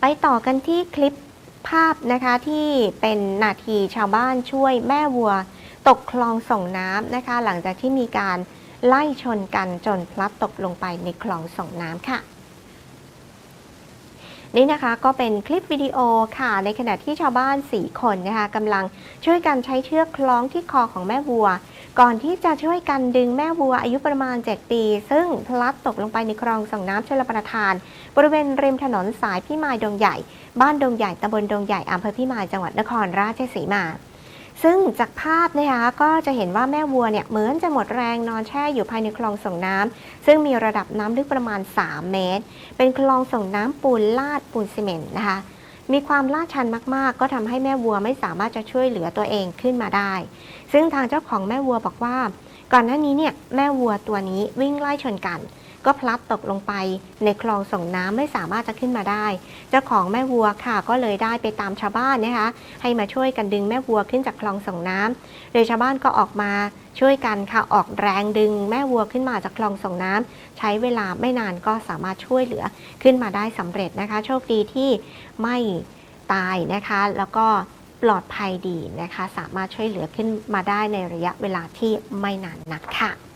ไปต่อกันที่คลิปภาพนะคะที่เป็นนาทีชาวบ้านช่วยแม่วัว ตกคลองส่งน้ำนะคะ หลังจากที่มีการไล่ชนกันจนพลัดตกลงไปในคลองส่งน้ำค่ะ นี่นะคะก็เป็นคลิปวิดีโอค่ะ ในขณะที่ชาวบ้าน 4 คนนะคะกำลังช่วยกันใช้เชือกคล้องที่คอของแม่วัว ก่อนที่จะช่วยกันดึงแม่วัวอายุประมาณ 7 ปี ซึ่งพลัดตกลงไปในคลองส่งน้ำชลประทาน บริเวณริมถนนสายพิมายดงใหญ่ บ้านดงใหญ่ตำบลดงใหญ่อำเภอพิมายจังหวัดนครราชสีมา ซึ่งจากภาพนะคะก็จะเห็นว่าแม่วัวเนี่ยเหมือนจะหมดแรงนอนแช่อยู่ภายในคลองส่งน้ำซึ่งมีระดับน้ำลึกประมาณ 3 เมตร เป็นคลองส่งน้ำปูนลาดปูนซีเมนต์นะคะ มีความลาดชันมากๆ ก็ทำให้แม่วัวไม่สามารถจะช่วยเหลือตัวเองขึ้นมาได้ ซึ่งทางเจ้าของแม่วัวบอกว่า ก่อนหน้านี้เนี่ยแม่วัวตัวนี้วิ่งไล่ชนกัน ก็พลัดตกลงไปในคลองส่งน้ำไม่สามารถจะขึ้นมาได้ เจ้าของแม่วัวค่ะก็เลยได้ไปตามชาวบ้านนะคะให้มาช่วยกันดึงแม่วัวขึ้นจากคลองส่งน้ำโดยชาวบ้านก็ออกมา ช่วยกันค่ะออกแรงดึงแม่วัวขึ้นมาจากคลองส่งน้ำใช้เวลาไม่นานก็สามารถช่วยเหลือขึ้นมาได้สำเร็จนะคะ โชคดีที่ไม่ตายนะคะ แล้วก็ปลอดภัยดีนะคะ สามารถช่วยเหลือขึ้นมาได้ในระยะเวลาที่ไม่นานนักค่ะ